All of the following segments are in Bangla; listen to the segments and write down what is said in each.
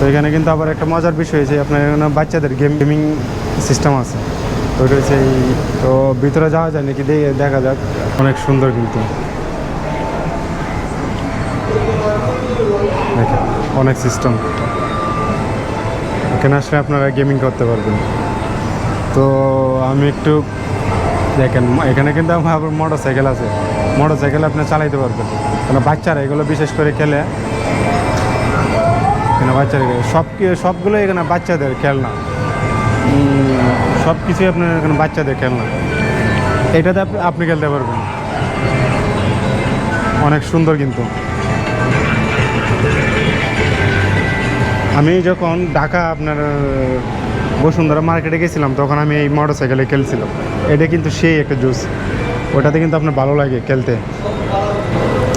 তো এখানে কিন্তু আবার একটা মজার বিষয় হয়েছে, আপনার এখানে বাচ্চাদের গেম গেমিং সিস্টেম আছে। তো ওইটা হচ্ছে এই তো ভিতরে যাওয়া যায় নাকি দেখে যাক। অনেক সুন্দর কিন্তু। অনেক সিস্টেম। এখানে আসলে আপনারা গেমিং করতে পারবেন। তো আমি একটু দেখেন, এখানে কিন্তু আমার মোটর সাইকেল আছে। মোটর সাইকেল আপনি চালাইতে পারবেন। কারণ বাচ্চারা এগুলো বিশেষ করে খেলে এখানে বাচ্চারা খেলে। সব সবগুলো এখানে বাচ্চাদের খেলনা। সব কিছুই আপনার এখানে বাচ্চাদের খেলনা। এটাতে আপনি খেলতে পারবেন। অনেক সুন্দর কিন্তু। আমি যখন ঢাকা আপনার, বসুন্ধরা মার্কেটে গেছিলাম, তখন আমি এই মোটর সাইকেলে খেলছিলাম। এটা কিন্তু সেই একটা জুস। ওটাতে কিন্তু আপনার ভালো লাগে খেলতে।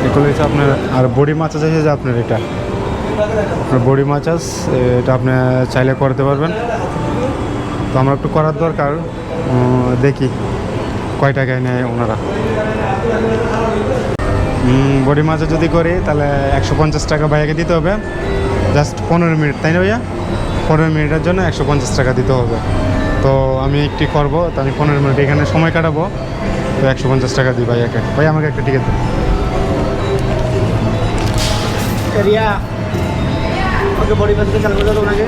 এগুলো হচ্ছে আপনার, আর বডি মাছ আছে যে আপনার এটা। বডি মাচাস এটা আপনি চাইলে করতে পারবেন। তো আমার একটু করার দরকার দেখি কয় টাকায় নেয় ওনারা। বডি মাছা যদি করি, তাহলে একশো পঞ্চাশ টাকা ভাইয়াকে দিতে হবে। জাস্ট পনেরো মিনিট, তাই না ভাইয়া? পনেরো মিনিটের জন্য একশো পঞ্চাশ টাকা দিতে হবে। তো আমি একটি করব, তো আমি পনেরো মিনিট এখানে সময় কাটাবো, তো একশো পঞ্চাশ টাকা দিই ভাইয়াকে। ভাই আমাকে একটা টিকিট দিন। রিয়া ওকে বডি করে ওনাকে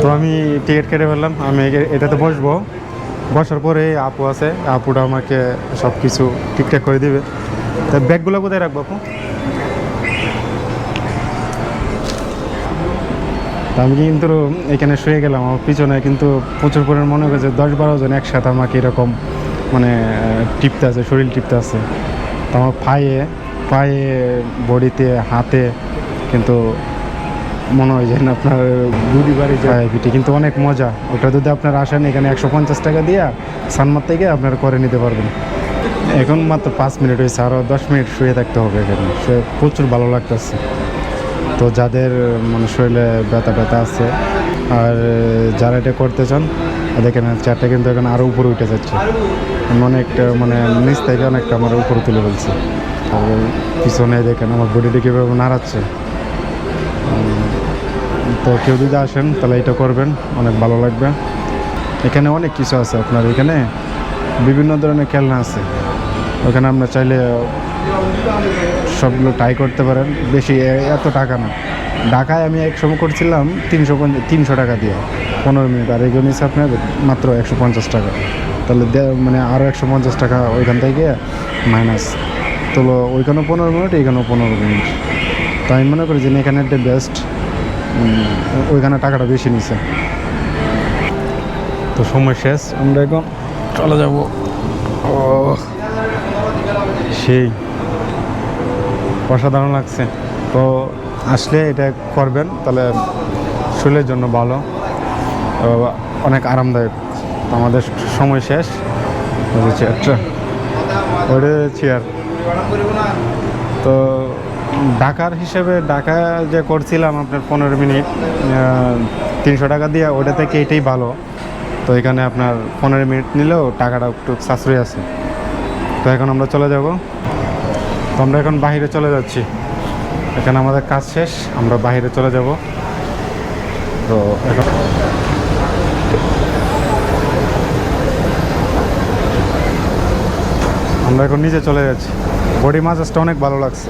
তো আমি টিকিট কেটে ফেললাম আমি এটাতে বসবো বসার পরে আপু আছে আপুটা আমাকে সব কিছু ঠিকঠাক করে দিবে তা ব্যাগগুলো কোথায় রাখব আপু আমি কিন্তু এখানে শুয়ে গেলাম আমার পিছনে কিন্তু প্রচুর পরিমাণ মনে হয়েছে দশ বারো জন একসাথে আমাকে এরকম মানে টিপতে আছে শরীর টিপতে আছে। তো আমার পায়ে পায়ে বডিতে হাতে কিন্তু মনে হয় যেন আপনার গুড়ি বাড়ি যায়। পিঠে কিন্তু অনেক মজা। ওটা যদি আপনার আসেন এখানে একশো পঞ্চাশ টাকা দিয়ে সানমার থেকে আপনার করে নিতে পারবেন। এখন মাত্র পাঁচ মিনিট হয়েছে আরও দশ মিনিট শুয়ে থাকতে হবে এখানে। সে প্রচুর ভালো লাগতেছে। তো যাদের মানে শরীরে ব্যথা ব্যথা আছে, আর যারা এটা করতে চান, দেখেন চারটা কিন্তু এখন আরও উপরে উঠে যাচ্ছে। অনেকটা মানে নিচ থেকে অনেকটা আমার উপরে তুলে ফেলছে। আর পিছনে দেখেন আমার বডিটা কীভাবে নাড়াচ্ছে। তো কেউ যদি আসেন, তাহলে এটা করবেন, অনেক ভালো লাগবে। এখানে অনেক কিছু আছে আপনার, এখানে বিভিন্ন ধরনের খেলনা আছে। ওখানে আপনার চাইলে সবগুলো ট্রাই করতে পারেন। বেশি এত টাকা না। ঢাকায় আমি এক সময় করছিলাম তিনশো তিনশো টাকা দিয়ে পনেরো মিনিট। আর এগুলো নিচ্ছে আপনার মাত্র একশো পঞ্চাশ টাকা। তাহলে দে- মানে আরও একশো পঞ্চাশ টাকা ওইখান থেকে মাইনাস তো ওইখানেও পনেরো মিনিট এইখানেও পনেরো মিনিট। তো আমি মনে করি যে এখানে একটা বেস্ট ওইখানে টাকাটা বেশি নিছে তো সময় শেষ। আমরা এখন চলে যাব। ও। সেই অসাধারণ লাগছে। তো আসলে এটা করবেন, তাহলে শরীরের জন্য ভালো। অনেক আরামদায়ক। আমাদের সময় শেষ। ওইটা চেয়ার তো ঢাকার হিসেবে ঢাকা যে করছিলাম আপনার পনেরো মিনিট তিনশো টাকা দিয়ে, ওটা থেকে এটাই ভালো। তো এখানে আপনার পনেরো মিনিট নিলেও টাকাটা একটু সাশ্রয় আছে। তো এখন আমরা চলে যাব। তো আমরা এখন বাহিরে চলে যাচ্ছি। এখানে আমাদের কাজ শেষ, আমরা বাহিরে চলে যাব। তো এখন আমরা এখন নিচে চলে যাচ্ছি। বডি মাছ আসতে অনেক ভালো লাগছে।